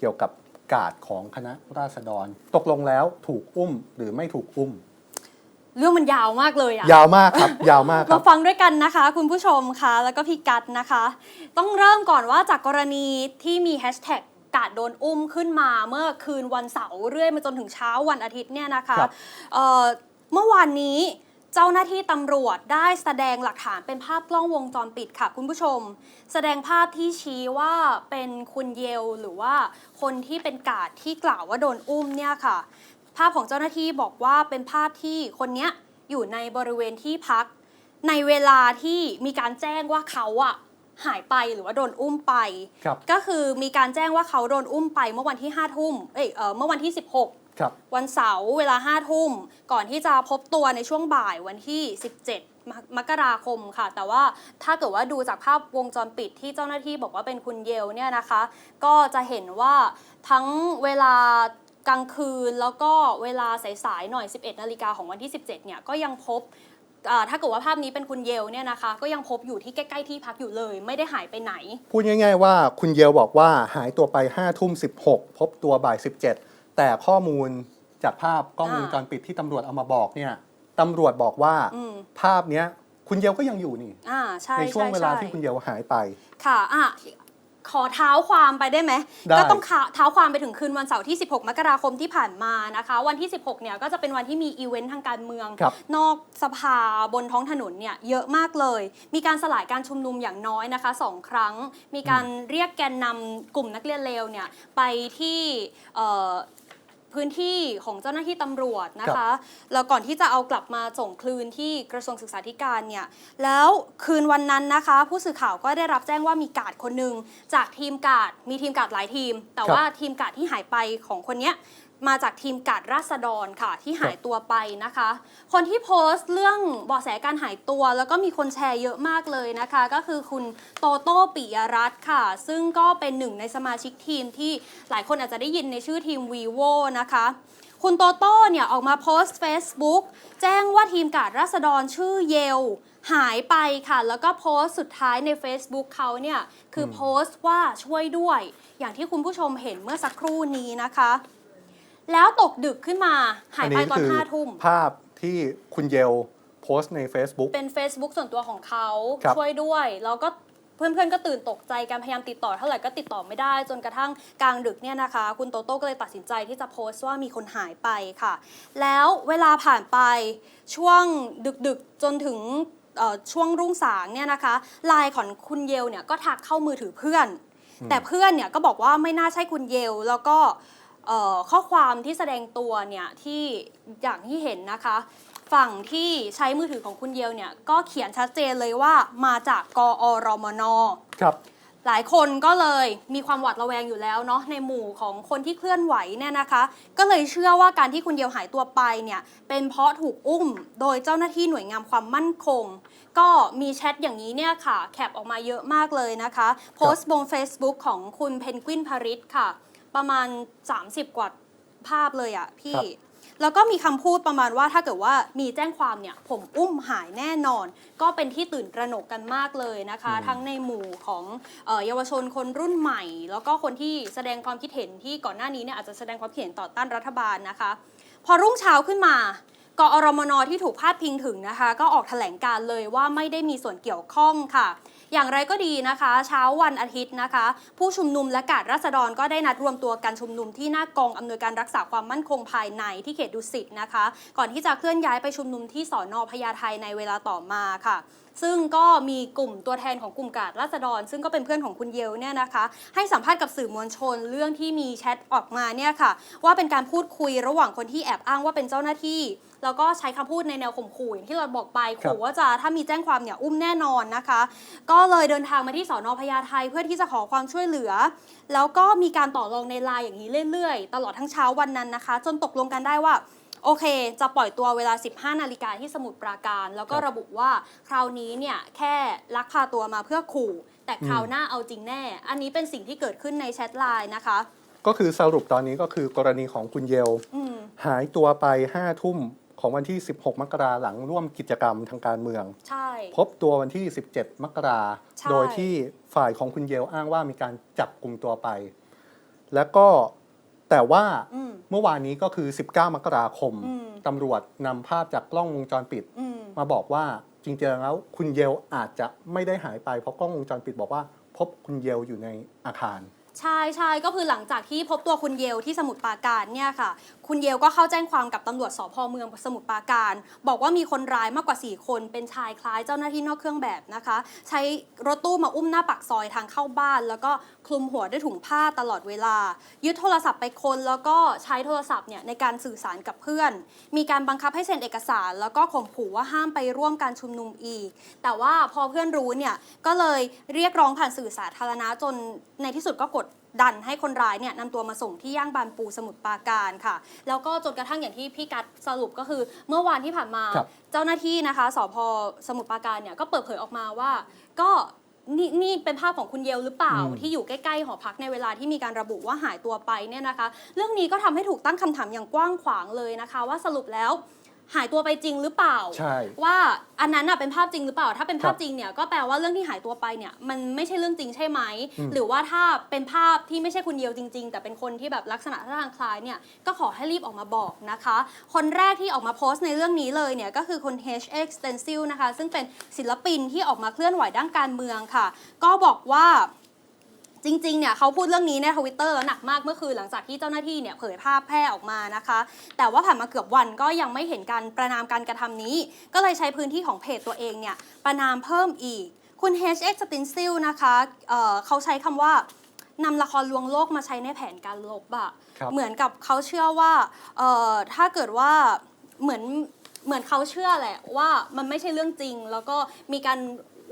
เกี่ยวกับกาดของคณะราษฎร ตกลงแล้วถูกอุ้มหรือไม่ถูกอุ้ม เรื่องมันยาวมากเลยอะยาวมากครับ ยาวมากคมารับฟังด้วยกันนะคะ คุณผู้ชมคะแล้วก็พี่กัดนะคะ ต้องเริ่มก่อนว่าจากกรณีที่มีแฮชแท็กกาดโดนอุ้มขึ้นมาเมื่อคืนวันเสาร์เรื่อยมาจนถึงเช้าวันอาทิตย์เนี่ยนะคะครับ เอ่อเมื่อวานนี้ เจ้าหน้าที่ตำรวจได้แสดงหลักฐานเป็นภาพกล้องวงจรปิดค่ะคุณผู้ชม แสดงภาพที่ชี้ว่าเป็นคุณเยลหรือว่าคนที่เป็นกาดที่กล่าวว่าโดนอุ้มเนี่ยค่ะ ภาพของเจ้าหน้าที่บอกว่าเป็นภาพที่คนเนี้ยอยู่ในบริเวณที่พัก ในเวลาที่มีการแจ้งว่าเขาอะหายไปหรือว่าโดนอุ้มไปครับก็คือมีการแจ้งว่าเขาโดนอุ้มไปเมื่อวันที่5ทุ่มเอ้ยเออเมื่อวันที่ 16 ครับวันเสาร์เวลา5ทุ่ม ก่อนที่จะพบตัวในช่วงบ่ายวันที่ 17มกมกราคมค่ะ แต่ว่าถ้าเกิดว่าดูจากภาพวงจรปิดที่เจ้าหน้าที่บอกว่าเป็นคุณเยลเนี่ยนะคะ ก็จะเห็นว่าทั้งเวลากลางคืนแล้วก็เวลาสายๆหน่อย 11นาฬิกาของวันที่ 17เนี่ยก็ยังพบอ่าถ้าเกิดว่าภาพนี้เป็นคุณเยลเนี่ยนะคะ ก็ยังพบอยู่ที่ใกล้ๆที่พักอยู่เลย ไม่ได้หายไปไหน พูดง่าย ๆ ว่าคุณเยลบอกว่าหายตัวไป5ทุ่ม16 พบตัวบ่าย 17 แต่ข้อมูลจากภาพกล้องวงจรปิดที่ตำรวจเอามาบอกเนี่ยตำรวจบอกว่าอืม ภาพเนี้ยคุณเยลก็ยังอยู่นี่ อ่าใช่ในช่วงใช่เวลาใช่ที่คุณเยลหายไป ค่ะอะขอเท้าความไปได้ไหม ได้ ก็ต้องเท้าความไปถึงคืนวันเสาร์ที่ 16 มกราคมที่ผ่านมานะคะ วันที่ 16 เนี่ยก็จะเป็นวันที่มีอีเวนต์ทางการเมือง ครับ นอกสภาบนท้องถนนเนี่ยเยอะมากเลย มีการสลายการชุมนุมอย่างน้อยนะคะสองครั้ง มีการเรียกแกนนำกลุ่มนักเรียนเลวเนี่ยไปที่เอ่อ พื้นที่ของเจ้าหน้าที่ตำรวจนะคะแล้วก่อนที่จะเอากลับมาส่งคืนที่กระทรวงศึกษาธิการเนี่ย แล้วคืนวันนั้นนะคะ ผู้สื่อข่าวก็ได้รับแจ้งว่ามีกาดคนหนึ่งจากทีมกาดมีทีมกาดหลายทีม แต่ครับว่าทีมกาดที่หายไปของคนเนี้ย มาจากทีมกาดราษฎรค่ะ ที่หายตัวไปนะคะ คนที่โพสต์เรื่องเบาะแสการหายตัว แล้วก็มีคนแชร์เยอะมากเลยนะคะ ก็คือคุณโตโต้ปิยรัตน์ค่ะ ซึ่งก็เป็นหนึ่งในสมาชิกทีมที่หลายคนอาจจะได้ยินในชื่อทีม vivo นะคะคุณโตโต้เนี่ยออกมาโพสต์ Facebook แจ้งว่าทีมกาดราษฎรชื่อเยล หายไปค่ะ แล้วก็โพสต์สุดท้ายใน Facebook เขาเนี่ย คืออมโพสต์ว่าช่วยด้วย อย่างที่คุณผู้ชมเห็นเมื่อสักครู่นี้นะคะ แล้วตกดึกขึ้นมาหายไปตอนคืห้าทุ่ม ภาพที่คุณเยลโพสต์ใน Facebook เป็น Facebook ส่วนตัวของเขาครับช่วยด้วย แล้วก็เพื่อนๆก็ตื่นตกใจการพยายามติดต่อเท่าไหร่ก็ติดต่อไม่ได้ จนกระทั่งกลางดึกเนี่ยนะคะ คุณโตโต้ก็เลยตัดสินใจที่จะโพสต์ว่ามีคนหายไปค่ะ แล้วเวลาผ่านไปช่วงดึกๆจนถึงเอ่อช่วงรุ่งสางเนี่ยนะคะไลน์ของคุณเยลเนี่ยก็ทักเข้ามือถือเพื่อนอืมแต่เพื่อนเนี่ยก็บอกว่าไม่น่าใช่คุณเยลแล้วก็ เอ่อข้อความที่แสดงตัวเนี่ยที่อย่างที่เห็นนะคะ ฝั่งที่ใช้มือถือของคุณเยลเนี่ยก็เขียนชัดเจนเลยว่ามาจากกอรมน ครับ หลายคนก็เลยมีความหวาดระแวงอยู่แล้วเนาะในหมู่ของคนที่เคลื่อนไหวเนี่ยนะคะ ก็เลยเชื่อว่าการที่คุณเยลหายตัวไปเนี่ยเป็นเพราะถูกอุ้มโดยเจ้าหน้าที่หน่วยงานความมั่นคง ก็มีแชทอย่างนี้เนี่ยค่ะ แคปออกมาเยอะมากเลยนะคะ โพสต์บน Facebook ของคุณเพนกวินพาริสค่ะ ประมาณ 30 กว่าภาพเลยอะพี่ ครับ แล้วก็มีคำพูดประมาณว่าถ้าเกิดว่ามีแจ้งความเนี่ย ผมอุ้มหายแน่นอน ก็เป็นที่ตื่นตระหนกกันมากเลยนะคะอืมทั้งในหมู่ของเอ่อเยาวชนคนรุ่นใหม่ แล้วก็คนที่แสดงความคิดเห็นที่ก่อนหน้านี้เนี่ยอาจจะแสดงความคิดเห็นต่อต้านรัฐบาลนะคะ พอรุ่งเช้าขึ้นมากอรมนที่ถูกพาดพิงถึงนะคะ ก็ออกแถลงการเลยว่าไม่ได้มีส่วนเกี่ยวข้องค่ะ อย่างไรก็ดีนะคะ เช้าวันอาทิตย์นะคะ ผู้ชุมนุมและกาดราษฎรก็ได้นัดรวมตัวกันชุมนุมที่หน้ากองอำนวยการรักษาความมั่นคงภายในที่เขตดุสิตนะคะ ก่อนที่จะเคลื่อนย้ายไปชุมนุมที่สอนอพญาไทในเวลาต่อมาค่ะซึ่งก็มีกลุ่มตัวแทนของกลุ่มกาดราษฎร ซึ่งก็เป็นเพื่อนของคุณเยลเนี่ยนะคะ ให้สัมภาษณ์กับสื่อมวลชนเรื่องที่มีแชทออกมาเนี่ยค่ะ ว่าเป็นการพูดคุยระหว่างคนที่แอบอ้างว่าเป็นเจ้าหน้าที่ แล้วก็ใช้คำพูดในแนวข่มขู่อย่างที่เราบอกไปครับขู่ว่าจะถ้ามีแจ้งความเนี่ยอุ้มแน่นอนนะคะ ก็เลยเดินทางมาที่สอนอพญาไทเพื่อที่จะขอความช่วยเหลือ แล้วก็มีการต่อรองในไลน์อย่างนี้เรื่อยๆ ตลอดทั้งเช้าวันนั้นนะคะ จนตกลงกันได้ว่าโอเค จะปล่อยตัวเวลา 15 นาฬิกาที่สมุทรปราการ แล้วก็ครับระบุว่าคราวนี้เนี่ยแค่ลักพาตัวมาเพื่อขู่ แต่คราวอืมหน้าเอาจริงแน่ อันนี้เป็นสิ่งที่เกิดขึ้นในแชทไลน์นะคะ ก็คือสรุปตอนนี้ก็คือกรณีของคุณเยลอืมหายตัวไป5ทุ่ม ของวันที่ 16 มกราหลังร่วมกิจกรรมทางการเมือง ใช่ พบตัววันที่ 17 มกราใช่ โดยที่ฝ่ายของคุณเยลอ้างว่ามีการจับกลุ่มตัวไป แล้วก็แต่ว่าอืม เมื่อวานนี้ก็คือ 19 มกราคมอืม ตำรวจนำภาพจากกล้องวงจรปิด อืม มาบอกว่าจริงๆแล้วคุณเยลอาจจะไม่ได้หายไปเพราะกล้องวงจรปิดบอกว่า พบคุณเยลอยู่ในอาคาร ใช่ใช่ก็คือหลังจากที่พบตัวคุณเยลที่สมุทรปราการเนี่ยค่ะ คุณเยลก็เข้าแจ้งความกับตำรวจสพเมืองสมุทรปราการ บอกว่ามีคนร้ายมากกว่า 4 คนเป็นชายคล้ายเจ้าหน้าที่นอกเครื่องแบบนะคะ ใช้รถตู้มาอุ้มหน้าปากซอยทางเข้าบ้าน แล้วก็คลุมหัวด้วยถุงผ้าตลอดเวลา ยึดโทรศัพท์ไปคน แล้วก็ใช้โทรศัพท์เนี่ยในการสื่อสารกับเพื่อน มีการบังคับให้เซ็นเอกสาร แล้วก็ข่มขู่ว่าห้ามไปร่วมการชุมนุมอีก แต่ว่าพอเพื่อนรู้เนี่ยก็เลยเรียกร้องผ่านสื่อสาธารณะจนในที่สุดก็กดดันให้คนร้ายเนี่ยนำตัวมาส่งที่ย่างบานปูสมุทรปราการค่ะ แล้วก็จนกระทั่งอย่างที่พี่กัดสรุปก็คือเมื่อวานที่ผ่านมาครับเจ้าหน้าที่นะคะสพสมุทรปราการเนี่ยก็เปิดเผยออกมาว่า ก็ นี่นี่เป็นภาพของคุณเยลหรือเปล่าอืมที่อยู่ใกล้ๆหอพักในเวลาที่มีการระบุว่าหายตัวไปเนี่ยนะคะ เรื่องนี้ก็ทำให้ถูกตั้งคำถามอย่างกว้างขวางเลยนะคะ ว่าสรุปแล้ว หายตัวไปจริงหรือเปล่า ใช่ว่าอันนั้นน่ะเป็นภาพจริงหรือเปล่า ถ้าเป็นภาพครับจริงเนี่ยก็แปลว่าเรื่องที่หายตัวไปเนี่ยมันไม่ใช่เรื่องจริงใช่ไหม อืม หรือว่าถ้าเป็นภาพที่ไม่ใช่คุณเยียวจริง ๆ แต่เป็นคนที่แบบลักษณะท่าทางคล้ายเนี่ยก็ขอให้รีบออกมาบอกนะคะ คนแรกที่ออกมาโพสต์ในเรื่องนี้เลยเนี่ยก็คือคุณ HX Stencil นะคะ ซึ่งเป็นศิลปินที่ออกมาเคลื่อนไหวด้านการเมืองค่ะ ก็บอกว่า จริงๆ เนี่ยเขาพูดเรื่องนี้ในทวิตเตอร์แล้วหนักมากเมื่อคืนหลังจากที่เจ้าหน้าที่เนี่ยเผยภาพแพร่ออกมานะคะ แต่ว่าผ่านมาเกือบวันก็ยังไม่เห็นการประนามการกระทำนี้ ก็เลยใช้พื้นที่ของเพจตัวเองเนี่ยประนามเพิ่มอีก คุณ HX Stencil นะคะเอ่อเขาใช้คำว่านำละครลวงโลกมาใช้ในแผนการลบอะครับเหมือนกับเขาเชื่อว่าเอ่อถ้าเกิดว่าเหมือนเหมือนเขาเชื่อแหละว่ามันไม่ใช่เรื่องจริง แล้วก็มีการ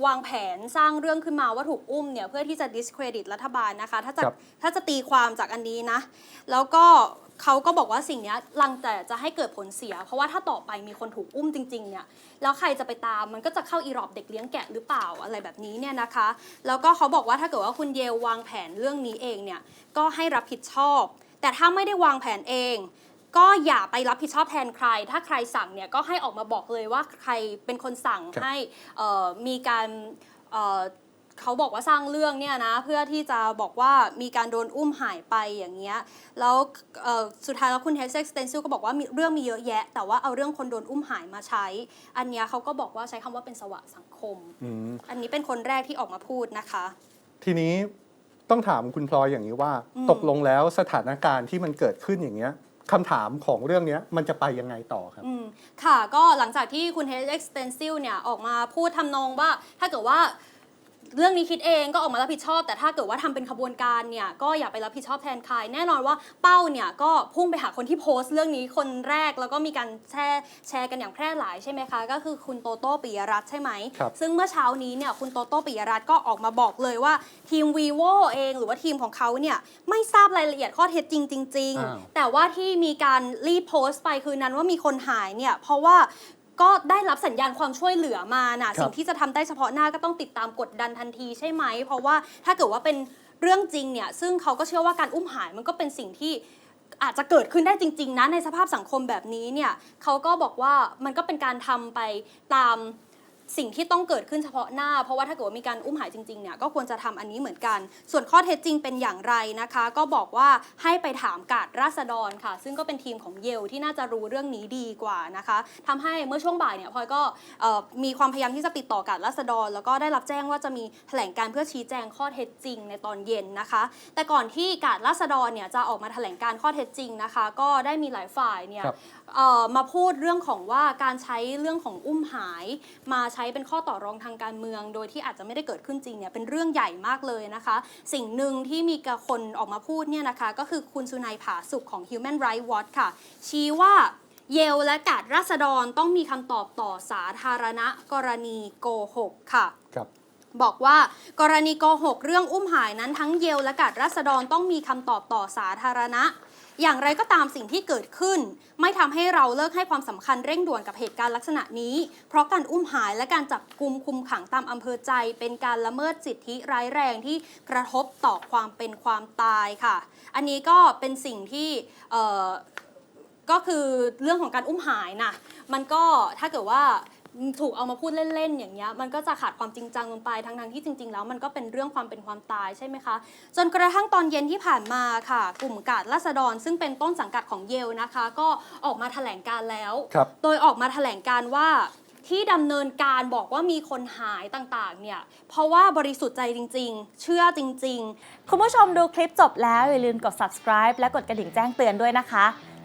วางแผนสร้างเรื่องขึ้นมาว่าถูกอุ้มเนี่ยเพื่อที่จะ discredit รัฐบาลนะคะ ถ้าจะครับ ถ้าจะตีความจากอันนี้นะ แล้วก็เขาก็บอกว่าสิ่งเนี้ยลังแต่จะให้เกิดผลเสีย เพราะว่าถ้าต่อไปมีคนถูกอุ้มจริงๆเนี่ยแล้วใครจะไปตามมันก็จะเข้าอีรอบเด็กเลี้ยงแกะหรือเปล่าอะไรแบบนี้เนี่ยนะคะ แล้วก็เขาบอกว่าถ้าเกิดว่าคุณเยววางแผนเรื่องนี้เองเนี่ยก็ให้รับผิดชอบ แต่ถ้าไม่ได้วางแผนเอง ก็อย่าไปรับผิดชอบแทนใคร ถ้าใครสั่งเนี่ยก็ให้ออกมาบอกเลยว่าใครเป็นคนสั่งครับ ให้เอ่อมีการเอ่อเขาบอกว่าสร้างเรื่องเนี่ยนะเพื่อที่จะบอกว่ามีการโดนอุ้มหายไปอย่างเงี้ยแล้วเอ่อสุดท้ายแล้วคุณเฮเซ็กซ์เตนซิลก็บอกว่ามีเรื่องมีเยอะแยะ แต่ว่าเอาเรื่องคนโดนอุ้มหายมาใช้ อันเนี้ยเขาก็บอกว่าใช้คำว่าเป็นสวะสังคม อืม อันนี้เป็นคนแรกที่ออกมาพูดนะคะ ทีนี้ต้องถามคุณพลอยอย่างนี้ว่า อืม ตกลงแล้วสถานการณ์ที่มันเกิดขึ้นอย่างเงี้ย คำถามของเรื่องนี้มันจะไปยังไงต่อครับ ค่ะก็หลังจากที่คุณ HX Stencil เนี่ยออกมาพูดทำนองว่าถ้าเกิดว่า เรื่องนี้คิดเองก็ออกมารับผิดชอบ แต่ถ้าเกิดว่าทำเป็นขบวนการเนี่ยก็อย่าไปรับผิดชอบแทนใครแน่นอนว่าเป้าเนี่ยก็พุ่งไปหาคนที่โพสต์เรื่องนี้คนแรกแล้วก็มีการแชร์แชร์กันอย่างแพร่หลายใช่ไหมคะ ก็คือคุณโตโต้ปิยรัตน์ใช่ไหมครับซึ่งเมื่อเช้านี้เนี่ยคุณโตโต้ปิยรัตน์ก็ออกมาบอกเลยว่าทีม vivo เองหรือว่าทีมของเขาเนี่ยไม่ทราบรายละเอียดข้อเท็จจริงจริงอ้าวๆแต่ว่าที่มีการรีโพสต์ไปคือนั้นว่ามีคนหายเนี่ยเพราะว่า ก็ได้รับสัญญาณความช่วยเหลือมาน่ะครับสิ่งที่จะทำได้เฉพาะหน้าก็ต้องติดตามกดดันทันทีใช่ไหม เพราะว่าถ้าเกิดว่าเป็นเรื่องจริงเนี่ยซึ่งเขาก็เชื่อว่าการอุ้มหายมันก็เป็นสิ่งที่อาจจะเกิดขึ้นได้จริง ๆนะในสภาพสังคมแบบนี้เนี่ยเขาก็บอกว่ามันก็เป็นการทำไปตาม สิ่งที่ต้องเกิดขึ้นเฉพาะหน้า เพราะว่าถ้าเกิดว่ามีการอุ้มหายจริงๆเนี่ยก็ควรจะทำอันนี้เหมือนกัน ส่วนข้อเท็จจริงเป็นอย่างไรนะคะ ก็บอกว่าให้ไปถามกาดราษฎรค่ะ ซึ่งก็เป็นทีมของเยลที่น่าจะรู้เรื่องนี้ดีกว่านะคะทำให้เมื่อช่วงบ่ายเนี่ยพลอยก็เอ่อมีความพยายามที่จะติดต่อกาดราษฎร แล้วก็ได้รับแจ้งว่าจะมีแถลงการเพื่อชี้แจงข้อเท็จจริงในตอนเย็นนะคะ แต่ก่อนที่กาดราษฎรเนี่ยจะออกมาแถลงการข้อเท็จจริงนะคะ ก็ได้มีหลายฝ่ายเนี่ยครับเอ่อมาพูดเรื่องของว่าการใช้เรื่องของอุ้มหายมาใช้เป็นข้อต่อรองทางการเมือง โดยที่อาจจะไม่ได้เกิดขึ้นจริงเนี่ยเป็นเรื่องใหญ่มากเลยนะคะ สิ่งหนึ่งที่มีกคนออกมาพูดเนี่ยนะคะก็คือคุณสุนัยผาสุขของ Human Rights Watch ค่ะ ชี้ว่าเยลและกาดราษฎรต้องมีคำตอบต่อสาธารณะกรณีโกหกค่ะครับบอกว่ากรณีโกหกเรื่องอุ้มหายนั้นทั้งเยลและกาดราษฎรต้องมีคำตอบต่อสาธารณะ อย่างไรก็ตามสิ่งที่เกิดขึ้น ไม่ทำให้เราเลิกให้ความสำคัญเร่งด่วนกับเหตุการณ์ลักษณะนี้ เพราะการอุ้มหายและการจับกลุมคุมขังตามอำเภอใจ เป็นการละเมิดสิทธิร้ายแรงที่กระทบต่อความเป็นความตายค่ะ อันนี้ก็เป็นสิ่งที่ก็คือเรื่องของการอุ้มหายนะมันก็ถ้าเกิดว่า ถูกเอามาพูดเล่นๆอย่างเงี้ยมันก็จะขาดความจริงจังลงไปทั้งๆที่จริง ๆ แล้วมันก็เป็นเรื่องความเป็นความตายใช่ไหมคะ จนกระทั่งตอนเย็นที่ผ่านมาค่ะ กลุ่มกาดราษฎร ซึ่งเป็นต้นสังกัดของเยลนะคะ ก็ออกมาแถลงการแล้ว ครับ โดยออกมาแถลงการว่าที่ดำเนินการบอกว่ามีคนหายต่างๆ เนี่ย เพราะว่าบริสุทธิ์ใจจริง ๆ เชื่อจริง ๆ คุณผู้ชมดูคลิปจบแล้ว อย่าลืมกด subscribe และกดกระดิ่งแจ้งเตือนด้วยนะคะ